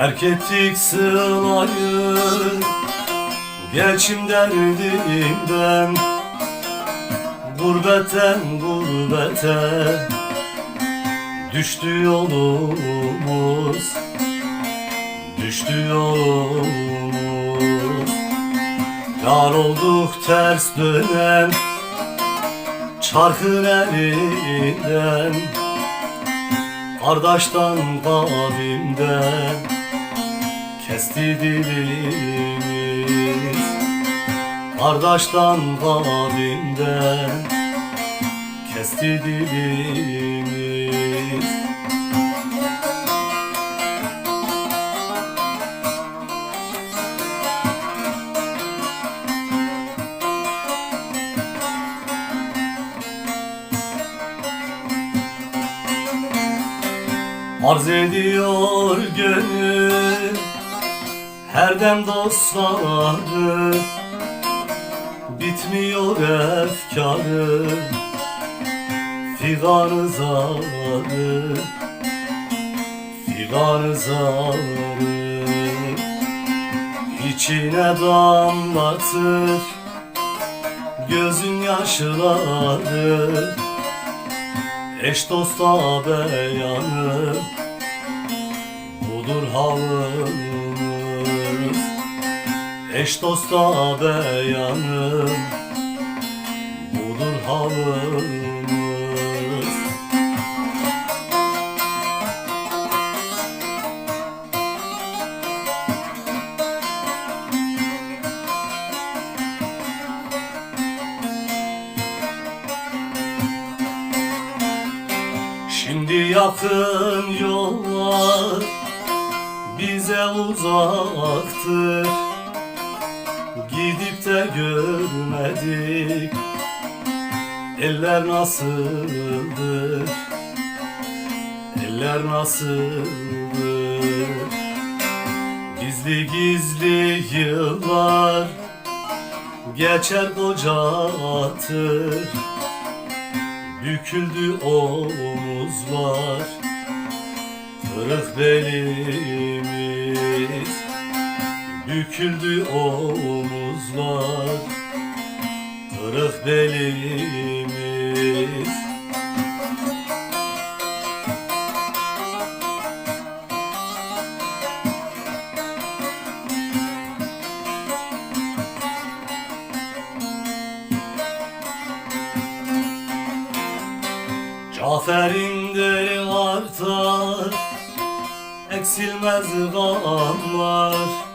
Terk ettik sılayı Geçim derdinden. Gurbetten gurbete Düştü yolumuz Düştü yolumuz. Yar olduk ters dönen Çarkın elinden Kardeşten kavimden Kesti dilimiz. Kardeşten kavimden Kesti dilimiz. Arz ediyor gönül Her dem dostları Bitmiyor efkarı Figanı zarı Figanı zarı İçine damlatır. Gözün yaşları Eş dosta beyanı. Budur halımız Eş dosta beyanı Budur halımız Şimdi yakın yollar bize uzaktır Gidip de görmedik. Eller nasıldır? Eller nasıldır? Gizli gizli yıllar Geçer koca atır. Büküldü omuzlar Kırık belimiz Büküldü omuzlar Kırık belimiz Cafer'in de artar Eksilmez gamlar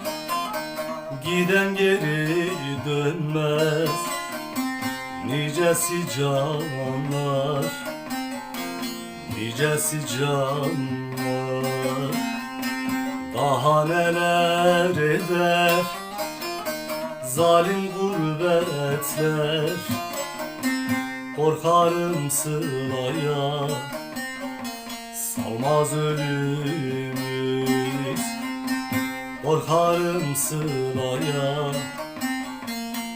Giden geri dönmez. Nicesi canlar Nicesi canlar. Daha neler eder Zalim gurbetler. Korkarım sılaya Salmaz ölümüz Korkarım sılaya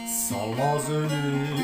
Salmaz ölümüz